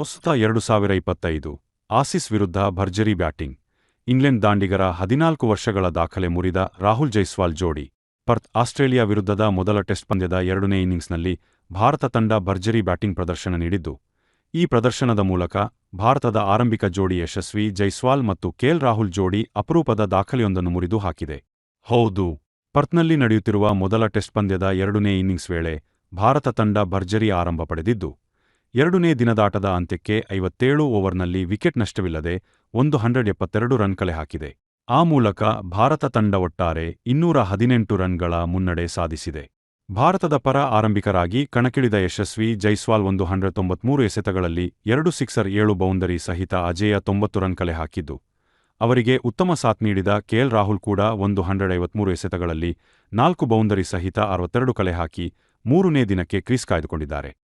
ಹೊಸ್ತ ಎರಡು ಸಾವಿರ ಇಪ್ಪತ್ತೈದು. ಆಸಿಸ್ ವಿರುದ್ಧ ಭರ್ಜರಿ ಬ್ಯಾಟಿಂಗ್. ಇಂಗ್ಲೆಂಡ್ ದಾಂಡಿಗರ ಹದಿನಾಲ್ಕು ವರ್ಷಗಳ ದಾಖಲೆ ಮುರಿದ ರಾಹುಲ್ ಜೈಸ್ವಾಲ್ ಜೋಡಿ. ಪರ್ತ್ ಆಸ್ಟ್ರೇಲಿಯಾ ವಿರುದ್ಧದ ಮೊದಲ ಟೆಸ್ಟ್ ಪಂದ್ಯದ ಎರಡನೇ ಇನ್ನಿಂಗ್ಸ್ನಲ್ಲಿ ಭಾರತ ತಂಡ ಭರ್ಜರಿ ಬ್ಯಾಟಿಂಗ್ ಪ್ರದರ್ಶನ ನೀಡಿದ್ದು. ಈ ಪ್ರದರ್ಶನದ ಮೂಲಕ ಭಾರತದ ಆರಂಭಿಕ ಜೋಡಿ ಯಶಸ್ವಿ ಜೈಸ್ವಾಲ್ ಮತ್ತು ಕೆಎಲ್ ರಾಹುಲ್ ಜೋಡಿ ಅಪರೂಪದ ದಾಖಲೆಯೊಂದನ್ನು ಮುರಿದು ಹಾಕಿದೆ. ಹೌದು. ಪರ್ತ್ನಲ್ಲಿ ನಡೆಯುತ್ತಿರುವ ಮೊದಲ ಟೆಸ್ಟ್ ಪಂದ್ಯದ ಎರಡನೇ ಇನ್ನಿಂಗ್ಸ್ ವೇಳೆ ಭಾರತ ತಂಡ ಭರ್ಜರಿ ಆರಂಭ ಪಡೆದಿದ್ದು ಎರಡನೇ ದಿನದಾಟದ ಅಂತ್ಯಕ್ಕೆ ಐವತ್ತೇಳು ಓವರ್ನಲ್ಲಿ ವಿಕೆಟ್ ನಷ್ಟವಿಲ್ಲದೆ ಒಂದು ಹಂಡ್ರೆಡ್ ಎಪ್ಪತ್ತೆರಡು ರನ್ ಕಲೆ ಹಾಕಿದೆ. ಆ ಮೂಲಕ ಭಾರತ ತಂಡ ಒಟ್ಟಾರೆ ಇನ್ನೂರ ಹದಿನೆಂಟು ರನ್ಗಳ ಮುನ್ನಡೆ ಸಾಧಿಸಿದೆ. ಭಾರತದ ಪರ ಆರಂಭಿಕರಾಗಿ ಕಣಕ್ಕಿಳಿದ ಯಶಸ್ವಿ ಜೈಸ್ವಾಲ್ ಒಂದು ಹಂಡ್ರೆಡ್ ತೊಂಬತ್ಮೂರು ಎಸೆತಗಳಲ್ಲಿ ಎರಡು ಸಿಕ್ಸರ್ ಏಳು ಬೌಂಡರಿ ಸಹಿತ ಅಜೇಯ ತೊಂಬತ್ತು ರನ್ ಕಲೆ ಹಾಕಿದ್ದು. ಅವರಿಗೆ ಉತ್ತಮ ಸಾಥ್ ನೀಡಿದ ಕೆಎಲ್ ರಾಹುಲ್ ಕೂಡ ಒಂದು ಹಂಡ್ರೆಡ್ ಐವತ್ಮೂರು ಎಸೆತಗಳಲ್ಲಿ ನಾಲ್ಕು ಬೌಂಡರಿ ಸಹಿತ ಅರವತ್ತೆರಡು ಕಲೆ ಹಾಕಿ ಮೂರನೇ ದಿನಕ್ಕೆ ಕ್ರೀಸ್ ಕಾಯ್ದುಕೊಂಡಿದ್ದಾರೆ.